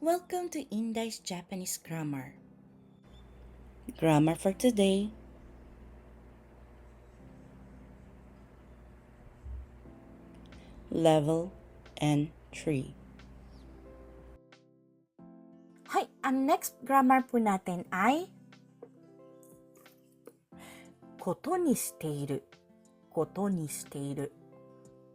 Welcome to Indai's Japanese Grammar. Grammar for today. Level N3. Hi, ang next grammar po natin ay ことにしていることにしている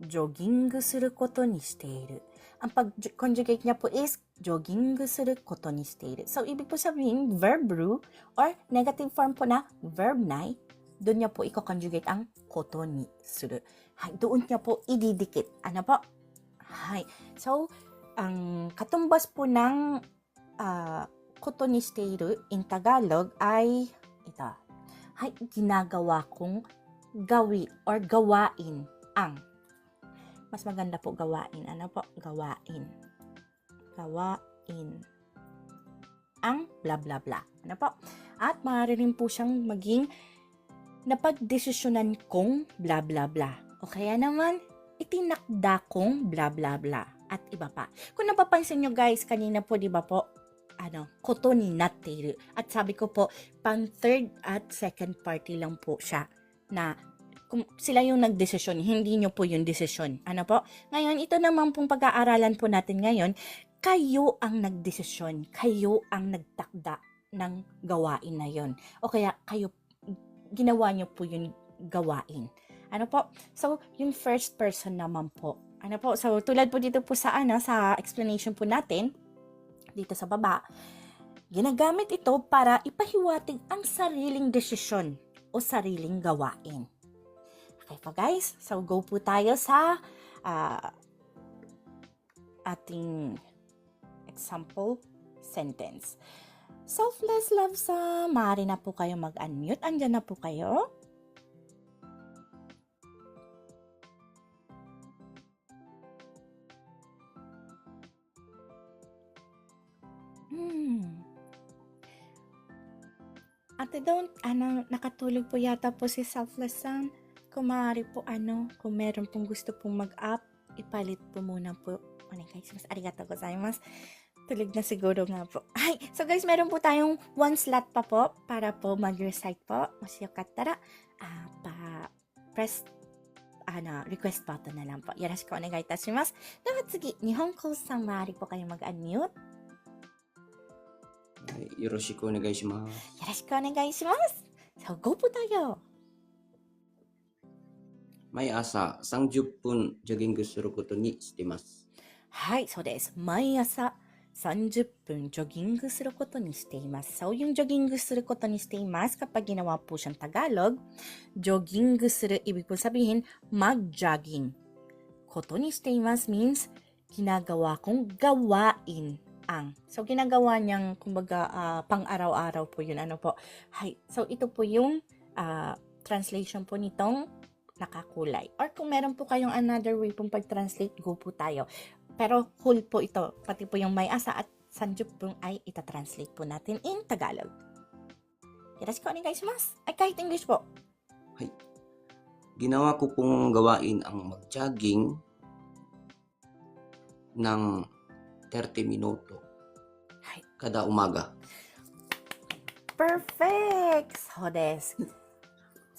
ジョギングすることにしている ang pag-conjugate niya po is joggingすることにしている. So, ibig po sabihin, verb ru or negative form po na verb nai, doon niya po i-conjugate ang koto ni suru. Hay, doon niya po ididikit. Ano po? Hay. So, ang katumbas po ng uh, koto ni shiteiru in Tagalog ay ito. Hay, ginagawa kong gawi or gawain ang mas maganda po gawain. Ano po? Gawain. Gawain. Ang bla bla bla. Ano po? At maaari rin po siyang maging napagdesisyonan kong bla bla bla. O kaya naman, itinakda kong bla bla bla. At iba pa. Kung napapansin nyo guys, kanina po, di ba po, ano, koto ni natteiru. At sabi ko po, pang third at second party lang po siya na kung sila yung nagdesisyon, hindi nyo po yung desisyon. Ano po? Ngayon, ito naman pong pag-aaralan po natin ngayon, kayo ang nagdesisyon, kayo ang nagtakda ng gawain na yon. O kaya kayo, ginawa nyo po yung gawain. Ano po? So, yung first person naman po. Ano po? So, tulad po dito po sa, ano, sa explanation po natin, dito sa baba, ginagamit ito para ipahiwatig ang sariling desisyon o sariling gawain. Okay po guys, so go po tayo sa uh, ating example sentence. Selfless love sa, maaari na po kayo mag-unmute. Andyan na po kayo. Hmm. Ate Don, ano, nakatulog po yata po si Selfless Son. Kung maaari po ano, kung meron pong gusto pong mag-up, ipalit po muna po. Ano guys, mas arigato gozaimasu. Tulog na siguro nga po. Ay, so guys, meron po tayong one slot pa po para po mag-recite po. Mas yukattara, ah, pa press ano, request button na lang po. Yoroshiku onegai itashimasu. Dapat sige, Nihon ko sang maaari po kayo mag-unmute. はい、よろしくお願いします。 Yoroshiku onegai shimasu. So, go po tayo. 毎朝30分ジョギングすることにしています。はい、そうです。毎朝 30分ジョギングすることにしています。So, yung joggingすることにしています, kapag ginawa po siyang Tagalog, joggingする, ibig po sabihin, mag-jogging. Koto niしています means, ginagawa kong gawain ang. So, ginagawa niyang, kumbaga, ah, pang-araw-araw po yun. Ano po? Hay. So, ito po yung ah, translation po nitong nakakulay. Or kung meron po kayong another way pong pag-translate, go po tayo. Pero whole po ito. Pati po yung may asa at sanjupung ay ita-translate po natin in Tagalog. Yoroshiku onegaishimasu. Ay, kahit English po. Ginawa ko pong gawain ang mag-jogging ng 30 minuto kada umaga. Perfect! So.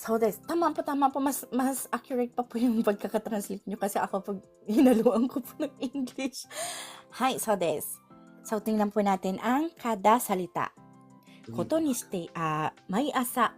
So des. Tama po, tama po. Mas, mas accurate pa po yung pagkakatranslate nyo kasi ako pag hinaluan ko po ng English. Hi, so des. So, tingnan po natin ang kada salita. Koto ni stay, ah, may asa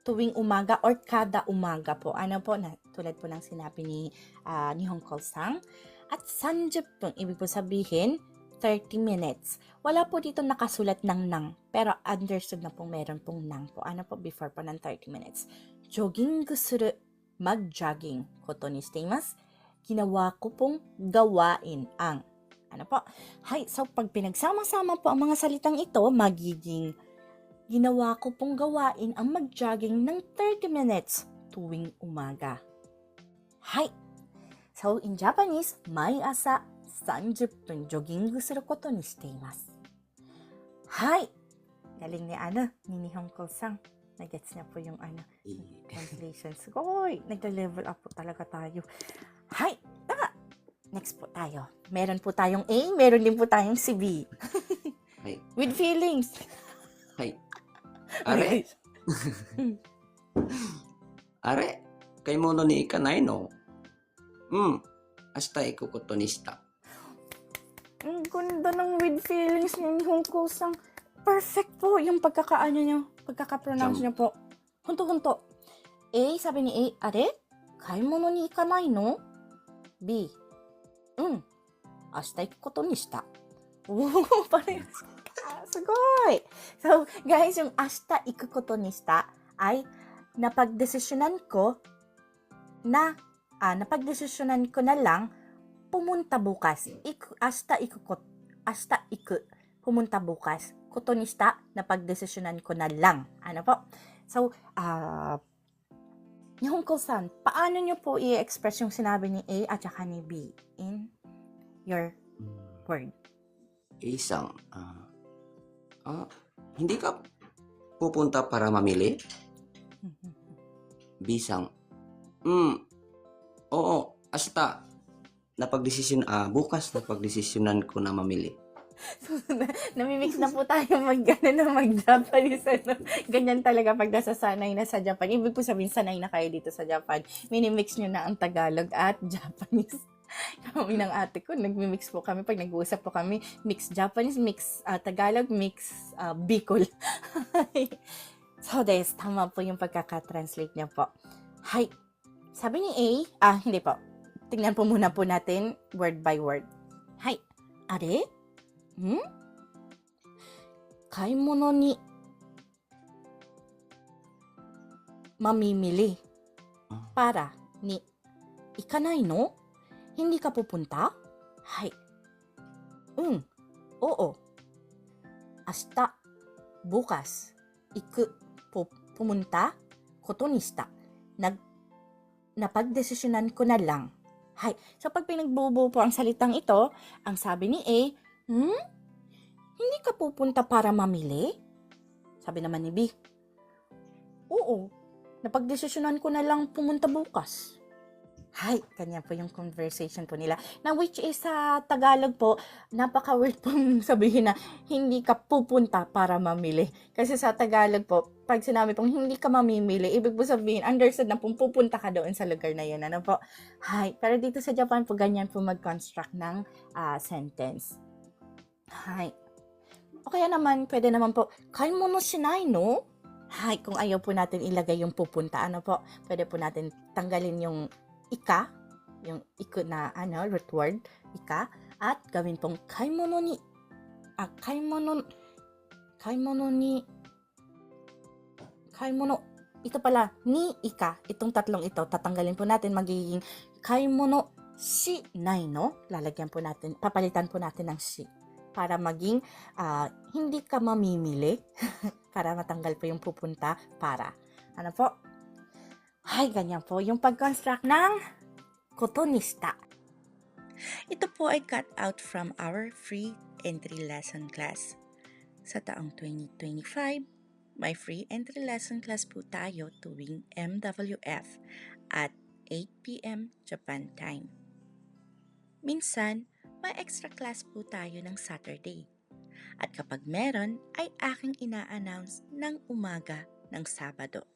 tuwing umaga or kada umaga po. Ano po, na, tulad po ng sinabi ni, ah, ni Hong Kong Sang. At 30 pun, ibig po sabihin, 30 minutes. Wala po dito nakasulat ng nang, pero understood na po meron pong nang po. Ano po before po ng 30 minutes. Jogging suru, mag-jogging. Koto ni staymas. Ginawa ko pong gawain ang. Ano po? Hay, so pag pinagsama-sama po ang mga salitang ito, magiging ginawa ko pong gawain ang mag-jogging ng 30 minutes tuwing umaga. Hay! So, in Japanese, may asa 30分ジョギングすることにしています。はい! Galing ni Ana, ni Nihon ko sang. Nagets niya po yung ano, Eh, translation. Sugoy! Nagla-level up po talaga tayo. Hay! Tama! Next po tayo. Meron po tayong A, meron din po tayong si B. はい。 With feelings. はい。あれあれ買い物に行かないのうん。明日行くことにした。 Ang ganda ng with feelings ni Hongko sang. Perfect po yung pagkakaano nyo, pagkaka-pronounce nyo po. Hunto-hunto. A, sabi ni A, are? Kaimono ni ikanay no? B, mm, ashita iku koto ni shita. Oo, parehas. Sugoy! So, guys, yung ashita iku koto ni shita ay napagdesisyonan ko na, ah, napagdesisyonan ko na lang pumunta bukas. Ik, hasta ikukot. Hasta iku. Pumunta bukas. Kutonista na pagdesisyonan ko na lang. Ano po? So, ah, uh, yung kusan, paano nyo po i-express yung sinabi ni A at saka ni B in your word? Isang, uh, ah, uh, ah, hindi ka pupunta para mamili? Mm-hmm. B Bisang, mm, oo, asta, napagdesisyon, ah, bukas napagdesisyonan ko na mamili. Namimix na po tayo mag, ano, na mag-Japanese. Ano. Ganyan talaga pag nasasanay na sa Japan. Ibig po sabihin, sanay na kayo dito sa Japan. Minimix nyo na ang Tagalog at Japanese. Kami ng ate ko, nagmimix po kami. Pag nag-uusap po kami, mix Japanese, mix ah, Tagalog, mix ah, Bicol. so, des, tama po yung pagkaka-translate niya po. Hi. Sabi ni A, ah, hindi po. Tingnan po muna po natin word by word. Hi. Are? Hmm? 買い物に mamimili Ah. para ni ikanay no? Hindi ka pupunta? Hay. Mm. Oo. Ashita, bukas, iku, pu, pumunta, koto ni shita. Nag, napagdesisyonan ko na lang. Hay. So, pag pinagbubuo po ang salitang ito, ang sabi ni A, Hmm? Hindi ka pupunta para mamili? Sabi naman ni B. Oo. Napagdesisyonan ko na lang pumunta bukas. Hay, kanya po yung conversation po nila. Na which is sa Tagalog po, napaka-weird pong sabihin na hindi ka pupunta para mamili. Kasi sa Tagalog po, pag sinabi pong hindi ka mamimili, ibig po sabihin, understood na pong pupunta ka doon sa lugar na yun. Ano po? Hay, pero dito sa Japan po, ganyan po mag-construct ng ah, sentence. Hay. O kaya naman, pwede naman po, kaimono shinai no? Hay, kung ayaw po natin ilagay yung pupunta, ano po, pwede po natin tanggalin yung ika, yung iku na, ano, root word, ika, at gawin pong kaimono ni, ah, kaimono, kaimono ni, kaimono, ito pala, ni ika, itong tatlong ito, tatanggalin po natin, magiging kaimono shi nai no? Lalagyan po natin, papalitan po natin ng shi para maging ah, hindi ka mamimili para matanggal po yung pupunta para. Ano po? Ay, ganyan po yung pag-construct ng koto ni shita. Ito po ay cut out from our free entry lesson class. Sa taong 2025, may free entry lesson class po tayo tuwing MWF at 8pm Japan time. Minsan, may extra class po tayo ng Saturday. At kapag meron, ay aking ina-announce ng umaga ng Sabado.